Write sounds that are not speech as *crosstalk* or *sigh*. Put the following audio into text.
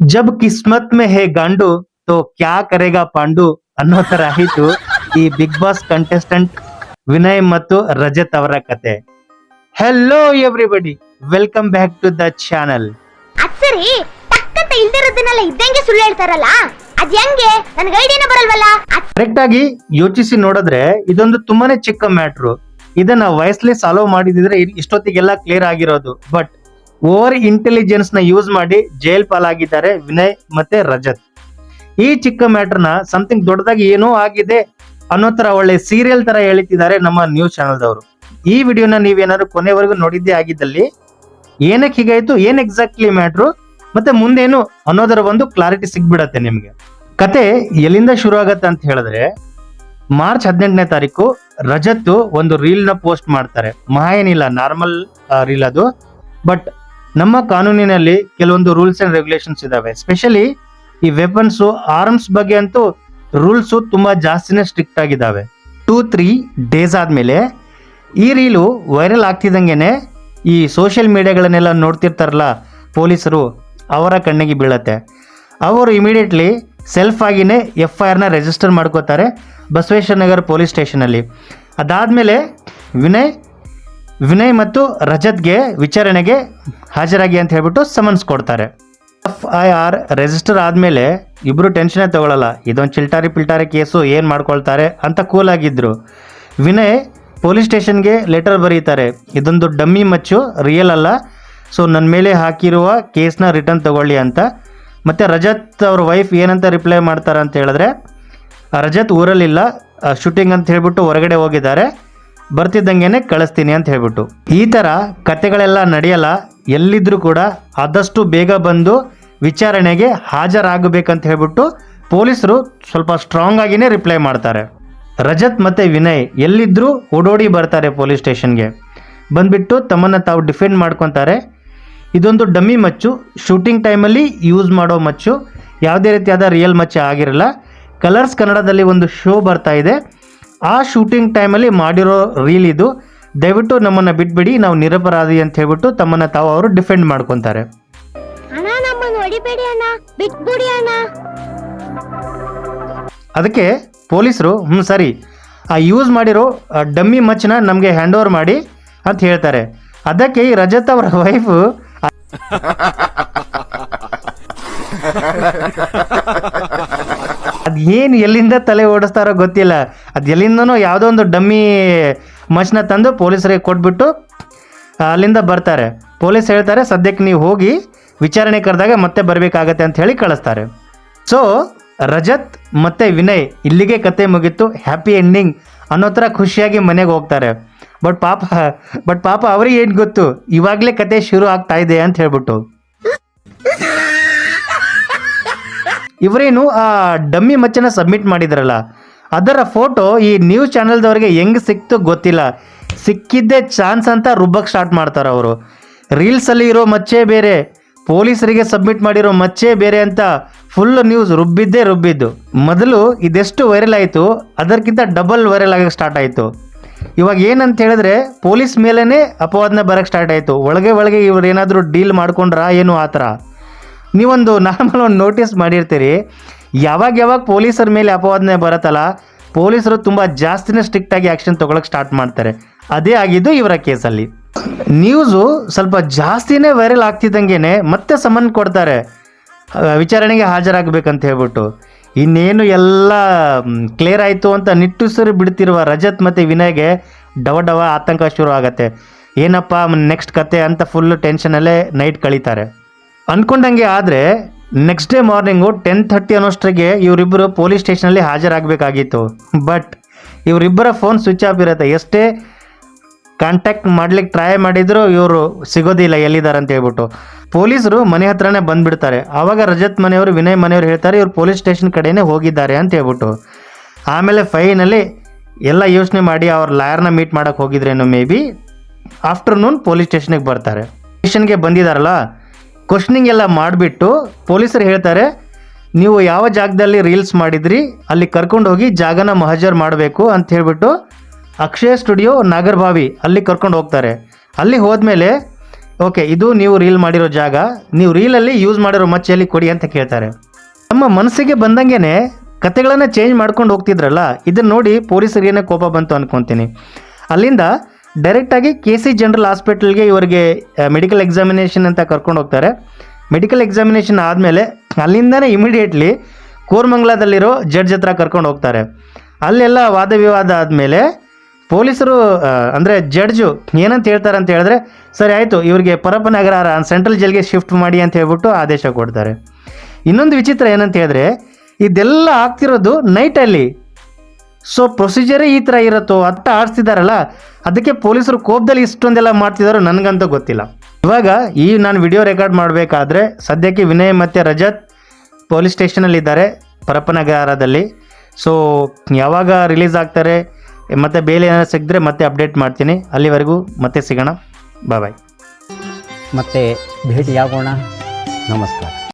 ಜಬ್ ಕಿಸ್ಮತ್ ಮೇ ಹೇ ಗಾಂಡು ತೋ ಕ್ಯಾ ಕರೆಗಾ ಪಾಂಡು ಅನ್ನೋ ತರ ಆಯಿತು. ಈ ಬಿಗ್ ಬಾಸ್ ಕಂಟೆಸ್ಟೆಂಟ್ ವಿನಯ್ ಮತ್ತು ರಜತ್ ಅವರ ಕತೆ. Hello everybody welcome back to the channel ಅದ್ ಸರಿ ತಕ್ಕಂತ ಇಲ್ದಿರೋದನ್ನೆಲ್ಲ ಇದ್ದಂಗೆ ಸುಳ್ಳು ಹೇಳ್ತಾರಲ್ಲ? ಅದ್ ಹೆಂಗೆ? ನನ್ಗೆ ಐಡಿಯಾನ ಬರಲ್ವಲ್ಲ? ಅದ್ ಕರೆಕ್ಟ್ ಆಗಿ ಯೋಚಿಸಿ ನೋಡಿದ್ರೆ ಇದೊಂದು ತುಂಬಾನೇ ಚಿಕ್ಕ ಮ್ಯಾಟ್ರು. ಇದನ್ನ ವಯಸ್ಲಿ ಸಾಲ್ವ್ ಮಾಡಿದಿದ್ರೆ ಇಷ್ಟೊತ್ತಿಗೆಲ್ಲ ಕ್ಲಿಯರ್ ಆಗಿರೋದು. ಬಟ್ ಓವರ್ ಇಂಟೆಲಿಜೆನ್ಸ್ನ ಯೂಸ್ ಮಾಡಿ ಜೈಲ್ ಪಾಲಾಗಿದ್ದಾರೆ ವಿನಯ್ ಮತ್ತೆ ರಜತ್. ಈ ಚಿಕ್ಕ ಮ್ಯಾಟರ್ನ ಸಮಥಿಂಗ್ ದೊಡ್ಡದಾಗಿ ಏನೋ ಆಗಿದೆ ಅನ್ನೋ ತರ ಒಳ್ಳೆ ಸೀರಿಯಲ್ ತರ ಹೇಳ್ತಿದ್ದಾರೆ ನಮ್ಮ ನ್ಯೂಸ್ ಚಾನಲ್ದವರು ಈ ವಿಡಿಯೋನ ನೀವೇನಾದ್ರು ಕೊನೆವರೆಗೂ ನೋಡಿದ್ದೇ ಆಗಿದ್ದಲ್ಲಿ ಏನಕ್ಕೆ ಹೀಗಾಯ್ತು, ಏನ್ ಎಕ್ಸಾಕ್ಟ್ಲಿ ಮ್ಯಾಟ್ರು ಮತ್ತೆ ಮುಂದೇನು ಅನ್ನೋದರ ಒಂದು ಕ್ಲಾರಿಟಿ ಸಿಗ್ಬಿಡತ್ತೆ ನಿಮ್ಗೆ. ಕತೆ ಎಲ್ಲಿಂದ ಶುರು ಆಗತ್ತೆ ಅಂತ ಹೇಳಿದ್ರೆ ಮಾರ್ಚ್ ಹದಿನೆಂಟನೇ ತಾರೀಕು ರಜತ್ ಒಂದು ರೀಲ್ನ ಪೋಸ್ಟ್ ಮಾಡ್ತಾರೆ. ಮಹಾ ಏನಿಲ್ಲ ನಾರ್ಮಲ್ ರೀಲ್ ಅದು. ಬಟ್ ನಮ್ಮ ಕಾನೂನಿನಲ್ಲಿ ಕೆಲವೊಂದು ರೂಲ್ಸ್ ಅಂಡ್ ರೆಗ್ಯುಲೇಷನ್ಸ್ ಇದಾವೆ. ಸ್ಪೆಷಲಿ ಈ ವೆಪನ್ಸ್ ಆರ್ಮ್ಸ್ ಬಗ್ಗೆ ಅಂತೂ ರೂಲ್ಸ್ ತುಂಬಾ ಜಾಸ್ತಿನೇ ಸ್ಟ್ರಿಕ್ಟ್ ಆಗಿದ್ದಾವೆ ಟೂ ತ್ರೀ ಡೇಸ್ ಆದ್ಮೇಲೆ ಈ ರೀಲು ವೈರಲ್ ಆಗ್ತಿದ್ದಂಗೆನೆ ಈ ಸೋಷಿಯಲ್ ಮೀಡಿಯಾಗಳನ್ನೆಲ್ಲ ನೋಡ್ತಿರ್ತಾರಲ್ಲ ಪೊಲೀಸರು, ಅವರ ಕಣ್ಣಿಗೆ ಬೀಳತ್ತೆ. ಅವರು ಇಮಿಡಿಯೇಟ್ಲಿ ಸೆಲ್ಫ್ ಆಗಿನೇ ಎಫ್ ಐ ಆರ್ನ ರಿಜಿಸ್ಟರ್ ಮಾಡ್ಕೋತಾರೆ ಬಸವೇಶ್ವರ ನಗರ್ ಪೊಲೀಸ್ ಸ್ಟೇಷನಲ್ಲಿ ಅದಾದಮೇಲೆ ವಿನಯ್ ವಿನಯ್ ಮತ್ತು ರಜತ್ಗೆ ವಿಚಾರಣೆಗೆ ಹಾಜರಾಗಿ ಅಂತ ಹೇಳ್ಬಿಟ್ಟು ಸಮನ್ಸ್ ಕೊಡ್ತಾರೆ. ಎಫ್ ಐ ಆರ್ ರಿಜಿಸ್ಟರ್ ಆದಮೇಲೆ ಇಬ್ಬರು ಟೆನ್ಷನೇ ತಗೊಳ್ಳಲ್ಲ ಇದೊಂದು ಚಿಲ್ಟಾರಿ ಪಿಲ್ಟಾರಿ ಕೇಸು, ಏನು ಮಾಡ್ಕೊಳ್ತಾರೆ ಅಂತ ಕೂಲ್ ಆಗಿದ್ರು. ವಿನಯ್ ಪೊಲೀಸ್ ಸ್ಟೇಷನ್ಗೆ ಲೆಟರ್ ಬರೀತಾರೆ. ಇದೊಂದು ಡಮ್ಮಿ ಮಚ್ಚು ರಿಯಲ್ ಅಲ್ಲ. ಸೊ ನನ್ನ ಮೇಲೆ ಹಾಕಿರುವ ಕೇಸ್ನ ರಿಟರ್ನ್ ತಗೊಳ್ಳಿ ಅಂತ. ಮತ್ತು ರಜತ್ ಅವ್ರ ವೈಫ್ ಏನಂತ ರಿಪ್ಲೈ ಮಾಡ್ತಾರೆ ಅಂತ ಹೇಳಿದ್ರೆ, ರಜತ್ ಊರಲ್ಲಿಲ್ಲ ಶೂಟಿಂಗ್ ಅಂತ ಹೇಳಿಬಿಟ್ಟು ಹೊರಗಡೆ ಹೋಗಿದ್ದಾರೆ. ಬರ್ತಿದ್ದಂಗೆನೆ ಕಳಿಸ್ತೀನಿ ಅಂತ ಹೇಳ್ಬಿಟ್ಟು. ಈ ಥರ ಕತೆಗಳೆಲ್ಲ ನಡೆಯಲ್ಲ, ಎಲ್ಲಿದ್ರೂ ಕೂಡ ಆದಷ್ಟು ಬೇಗ ಬಂದು ವಿಚಾರಣೆಗೆ ಹಾಜರಾಗಬೇಕಂತ ಹೇಳ್ಬಿಟ್ಟು ಪೊಲೀಸರು ಸ್ವಲ್ಪ ಸ್ಟ್ರಾಂಗ್ ಆಗಿನೇ ರಿಪ್ಲೈ ಮಾಡ್ತಾರೆ. ರಜತ್ ಮತ್ತೆ ವಿನಯ್ ಎಲ್ಲಿದ್ದರೂ ಓಡೋಡಿ ಬರ್ತಾರೆ ಪೊಲೀಸ್ ಸ್ಟೇಷನ್ಗೆ. ಬಂದ್ಬಿಟ್ಟು ತಮ್ಮನ್ನು ತಾವು ಡಿಫೆಂಡ್ ಮಾಡ್ಕೊತಾರೆ. ಇದೊಂದು ಡಮ್ಮಿ ಮಚ್ಚು ಶೂಟಿಂಗ್ ಟೈಮಲ್ಲಿ ಯೂಸ್ ಮಾಡೋ ಮಚ್ಚು, ಯಾವುದೇ ರೀತಿಯಾದ ರಿಯಲ್ ಮಚ್ಚ ಆಗಿರಲ್ಲ. ಕಲರ್ಸ್ ಕನ್ನಡದಲ್ಲಿ ಒಂದು ಶೋ ಬರ್ತಾ ಇದೆ. ಆ ಶೂಟಿಂಗ್ ಟೈಮಲ್ಲಿ ಮಾಡಿರೋ ರೀಲ್ ಇದು. ದಯವಿಟ್ಟು ನಮ್ಮನ್ನು ಬಿಟ್ಬಿಡಿ ನಾವು ನಿರಪರಾಧಿ ಅಂತ ಹೇಳ್ಬಿಟ್ಟು ತಮ್ಮನ್ನು ತಾವು ಅವರು ಡಿಫೆಂಡ್ ಮಾಡ್ಕೊತಾರೆ. ಅಣ್ಣ ನಮ್ಮನ್ನ ಹೊಡಿಬೇಡಿ ಅಣ್ಣ ಬಿಟ್ಬಿಡಿ ಅಣ್ಣ. ಅದಕ್ಕೆ ಪೊಲೀಸರು ಹ್ಞೂ ಸರಿ. ಆ ಯೂಸ್ ಮಾಡಿರೋ ಡಮ್ಮಿ ಮಚ್ಚನ ನಮಗೆ ಹ್ಯಾಂಡ್ ಓವರ್ ಮಾಡಿ ಅಂತ ಹೇಳ್ತಾರೆ. ಅದಕ್ಕೆ ಈ ರಜತ್ ಅವರ ವೈಫು *laughs* *laughs* ಅದೇನು ಎಲ್ಲಿಂದ ತಲೆ ಓಡಿಸ್ತಾರೋ ಗೊತ್ತಿಲ್ಲ. ಅದು ಎಲ್ಲಿಂದನೋ ಯಾವುದೋ ಒಂದು ಡಮ್ಮಿ ಮಚ್ನ ತಂದು ಪೊಲೀಸರಿಗೆ ಕೊಟ್ಬಿಟ್ಟು ಅಲ್ಲಿಂದ ಬರ್ತಾರೆ. ಪೊಲೀಸ್ ಹೇಳ್ತಾರೆ, ಸದ್ಯಕ್ಕೆ ನೀವು ಹೋಗಿ ವಿಚಾರಣೆ ಕರೆದಾಗ ಮತ್ತೆ ಬರಬೇಕಾಗತ್ತೆ ಅಂತ ಹೇಳಿ ಕಳಿಸ್ತಾರೆ. ಸೊ ರಜತ್ ಮತ್ತು ವಿನಯ್ ಇಲ್ಲಿಗೆ ಕತೆ ಮುಗೀತು ಹ್ಯಾಪಿ ಎಂಡಿಂಗ್ ಅನ್ನೋ ಥರ ಖುಷಿಯಾಗಿ ಮನೆಗೆ ಹೋಗ್ತಾರೆ. ಬಟ್ ಪಾಪ ಬಟ್ ಪಾಪ ಅವ್ರಿಗೆ ಏನು ಗೊತ್ತು? ಇವಾಗಲೇ ಕತೆ ಶುರು ಆಗ್ತಾ ಇದೆ ಅಂತ ಹೇಳ್ಬಿಟ್ಟು. ಇವರೇನು ಆ ಡಮ್ಮಿ ಮಚ್ಚನ ಸಬ್ಮಿಟ್ ಮಾಡಿದ್ರಲ್ಲ, ಅದರ ಫೋಟೋ ಈ ನ್ಯೂಸ್ ಚಾನೆಲ್ದವ್ರಿಗೆ ಹೆಂಗ್ ಸಿಕ್ತು ಗೊತ್ತಿಲ್ಲ. ಸಿಕ್ಕಿದ್ದೇ ಚಾನ್ಸ್ ಅಂತ ರುಬ್ಬಕ್ಕೆ ಸ್ಟಾರ್ಟ್ ಮಾಡ್ತಾರೆ ಅವರು. ರೀಲ್ಸಲ್ಲಿ ಇರೋ ಮಚ್ಚೆ ಬೇರೆ, ಪೊಲೀಸರಿಗೆ ಸಬ್ಮಿಟ್ ಮಾಡಿರೋ ಮಚ್ಚೆ ಬೇರೆ ಅಂತ ಫುಲ್ ನ್ಯೂಸ್ ರುಬ್ಬಿದ್ದೇ ರುಬ್ಬಿದ್ದು. ಮೊದಲು ಇದೆಷ್ಟು ವೈರಲ್ ಆಯಿತು, ಅದಕ್ಕಿಂತ ಡಬಲ್ ವೈರಲ್ ಆಗಕ್ಕೆ ಸ್ಟಾರ್ಟ್ ಆಯಿತು. ಇವಾಗ ಏನಂತ ಹೇಳಿದ್ರೆ, ಪೊಲೀಸ್ ಮೇಲೇ ಅಪವಾದನೆ ಬರಕ್ಕೆ ಸ್ಟಾರ್ಟ್ ಆಯಿತು. ಒಳಗೆ ಒಳಗೆ ಇವ್ರು ಏನಾದರೂ ಡೀಲ್ ಮಾಡ್ಕೊಂಡ್ರಾ, ಏನು ಆ ಥರ ನೀವೊಂದು ನಾರ್ಮಲ್ ಒಂದು ನೋಟಿಸ್ ಮಾಡಿರ್ತೀರಿ. ಯಾವಾಗ ಯಾವಾಗ ಪೊಲೀಸರ ಮೇಲೆ ಅಪವಾದನೆ ಬರುತ್ತಲ್ಲ, ಪೊಲೀಸರು ತುಂಬ ಜಾಸ್ತಿನೇ ಸ್ಟ್ರಿಕ್ಟ್ ಆಗಿ ಆ್ಯಕ್ಷನ್ ತೊಗೊಳಕ್ಕೆ ಸ್ಟಾರ್ಟ್ ಮಾಡ್ತಾರೆ. ಅದೇ ಆಗಿದ್ದು ಇವರ ಕೇಸಲ್ಲಿ. ನ್ಯೂಸು ಸ್ವಲ್ಪ ಜಾಸ್ತಿನೇ ವೈರಲ್ ಆಗ್ತಿದ್ದಂಗೆ ಮತ್ತೆ ಸಮನ್ ಕೊಡ್ತಾರೆ. ವಿಚಾರಣೆಗೆ ಹಾಜರಾಗಬೇಕಂತ ಹೇಳ್ಬಿಟ್ಟು. ಇನ್ನೇನು ಎಲ್ಲ ಕ್ಲಿಯರ್ ಆಯಿತು ಅಂತ ನಿಟ್ಟುಸಿರು ಬಿಡ್ತಿರುವ ರಜತ್ ಮತ್ತು ವಿನಯ್ಗೆ ಡವ ಡವ ಆತಂಕ ಶುರು ಆಗತ್ತೆ. ಏನಪ್ಪ, ನೆಕ್ಸ್ಟ್ ಕತೆ ಅಂತ ಫುಲ್ಲು ಟೆನ್ಷನಲ್ಲೇ ನೈಟ್ ಕಳೀತಾರೆ. ಅನ್ಕೊಂಡಂಗೆ ಆದರೆ next day morning ten thirty ಅನ್ನೋಷ್ಟರಿಗೆ ಇವರಿಬ್ಬರು ಪೊಲೀಸ್ ಸ್ಟೇಷನಲ್ಲಿ ಹಾಜರಾಗಬೇಕಾಗಿತ್ತು. ಬಟ್ ಇವರಿಬ್ಬರ ಫೋನ್ ಸ್ವಿಚ್ ಆಫ್ ಇರುತ್ತೆ. ಎಷ್ಟೇ ಕಾಂಟ್ಯಾಕ್ಟ್ ಮಾಡ್ಲಿಕ್ಕೆ ಟ್ರೈ ಮಾಡಿದರೂ ಇವರು ಸಿಗೋದಿಲ್ಲ ಎಲ್ಲಿದ್ದಾರೆ ಅಂತ ಹೇಳ್ಬಿಟ್ಟು. ಪೊಲೀಸರು ಮನೆ ಹತ್ರನೇ ಬಂದ್ಬಿಡ್ತಾರೆ. ಆವಾಗ ರಜತ್ ಮನೆಯವರು, ವಿನಯ್ ಮನೆಯವರು ಹೇಳ್ತಾರೆ, ಇವರು ಪೊಲೀಸ್ ಸ್ಟೇಷನ್ ಕಡೆನೇ ಹೋಗಿದ್ದಾರೆ ಅಂತ ಹೇಳ್ಬಿಟ್ಟು. ಆಮೇಲೆ ಫೈನಲಿ ಎಲ್ಲ ಯೋಚನೆ ಮಾಡಿ ಅವ್ರ ಲಾಯರ್ನ ಮೀಟ್ ಮಾಡೋಕ್ಕೆ ಹೋಗಿದ್ರೇನು ಮೇ ಬಿ ಆಫ್ಟರ್ನೂನ್ ಪೊಲೀಸ್ ಸ್ಟೇಷನ್ಗೆ ಬರ್ತಾರೆ. ಸ್ಟೇಷನ್ಗೆ ಬಂದಿದ್ದಾರಲ್ಲ ಕ್ವಶನಿಂಗ್ ಎಲ್ಲ ಮಾಡಿಬಿಟ್ಟು ಪೊಲೀಸರು ಹೇಳ್ತಾರೆ, ನೀವು ಯಾವ ಜಾಗದಲ್ಲಿ ರೀಲ್ಸ್ ಮಾಡಿದ್ರಿ, ಅಲ್ಲಿ ಕರ್ಕೊಂಡು ಹೋಗಿ ಜಾಗನ ಮಹಜರ್ ಮಾಡಬೇಕು ಅಂತ ಹೇಳಿಬಿಟ್ಟು ಅಕ್ಷಯ ಸ್ಟುಡಿಯೋ ನಾಗರ್ಭಾವಿ ಅಲ್ಲಿ ಕರ್ಕೊಂಡು ಹೋಗ್ತಾರೆ. ಅಲ್ಲಿ ಹೋದ್ಮೇಲೆ, ಓಕೆ, ಇದು ನೀವು ರೀಲ್ ಮಾಡಿರೋ ಜಾಗ, ನೀವು ರೀಲಲ್ಲಿ ಯೂಸ್ ಮಾಡಿರೋ ಮಚ್ಚೆಯಲ್ಲಿ ಕೊಡಿ ಅಂತ ಕೇಳ್ತಾರೆ. ನಮ್ಮ ಮನಸ್ಸಿಗೆ ಬಂದಂಗೆ ಕತೆಗಳನ್ನು ಚೇಂಜ್ ಮಾಡ್ಕೊಂಡು ಹೋಗ್ತಿದ್ರಲ್ಲ, ಇದನ್ನ ನೋಡಿ ಪೊಲೀಸರಿಗೇನೆ ಕೋಪ ಬಂತು ಅಂದ್ಕೊತೀನಿ ಅಲ್ಲಿಂದ ಡೈರೆಕ್ಟಾಗಿ ಕೆ ಸಿ ಜನರಲ್ ಹಾಸ್ಪಿಟಲ್ಗೆ ಇವರಿಗೆ ಮೆಡಿಕಲ್ ಎಕ್ಸಾಮಿನೇಷನ್ ಅಂತ ಕರ್ಕೊಂಡು ಹೋಗ್ತಾರೆ. ಮೆಡಿಕಲ್ ಎಕ್ಸಾಮಿನೇಷನ್ ಆದಮೇಲೆ ಅಲ್ಲಿಂದನೇ ಇಮಿಡಿಯೇಟ್ಲಿ ಕೋರ್ಮಂಗ್ಲಾದಲ್ಲಿರೋ ಜಡ್ಜ್ ಹತ್ರ ಕರ್ಕೊಂಡು ಹೋಗ್ತಾರೆ. ಅಲ್ಲೆಲ್ಲ ವಾದ ವಿವಾದ ಆದಮೇಲೆ ಪೊಲೀಸರು ಅಂದರೆ ಜಡ್ಜು ಏನಂತ ಹೇಳ್ತಾರೆ ಅಂತ ಹೇಳಿದ್ರೆ, ಸರಿ ಆಯಿತು, ಇವರಿಗೆ ಪರಪ್ಪನಗರ ಸೆಂಟ್ರಲ್ ಜೈಲ್ಗೆ ಶಿಫ್ಟ್ ಮಾಡಿ ಅಂತ ಹೇಳ್ಬಿಟ್ಟು ಆದೇಶ ಕೊಡ್ತಾರೆ. ಇನ್ನೊಂದು ವಿಚಿತ್ರ ಏನಂತ ಹೇಳಿದ್ರೆ, ಇದೆಲ್ಲ ಆಗ್ತಿರೋದು ನೈಟಲ್ಲಿ ಸೊ ಪ್ರೊಸೀಜರೇ ಈ ಥರ ಇರುತ್ತೋ ಅತ್ತ ಆಡಿಸ್ತಿದ್ದಾರಲ್ಲ ಅದಕ್ಕೆ ಪೊಲೀಸರು ಕೋಪದಲ್ಲಿ ಇಷ್ಟೊಂದೆಲ್ಲ ಮಾಡ್ತಿದಾರೋ ನನಗಂತೂ ಗೊತ್ತಿಲ್ಲ. ಇವಾಗ ಈ ನಾನು ವಿಡಿಯೋ ರೆಕಾರ್ಡ್ ಮಾಡಬೇಕಾದ್ರೆ, ಸದ್ಯಕ್ಕೆ ವಿನಯ್ ಮತ್ತು ರಜತ್ ಪೊಲೀಸ್ ಸ್ಟೇಷನಲ್ಲಿದ್ದಾರೆ ಪರಪ್ಪನಗರದಲ್ಲಿ ಸೊ ಯಾವಾಗ ರಿಲೀಸ್ ಆಗ್ತಾರೆ, ಮತ್ತು ಬೇಲೆ ಏನಾದ್ರು ಸಿಕ್ಕಿದ್ರೆ ಮತ್ತೆ ಅಪ್ಡೇಟ್ ಮಾಡ್ತೀನಿ. ಅಲ್ಲಿವರೆಗೂ ಮತ್ತೆ ಸಿಗೋಣ. ಬಾಯ್ ಬಾಯ್ ಮತ್ತೆ ಭೇಟಿಯಾಗೋಣ. ನಮಸ್ಕಾರ.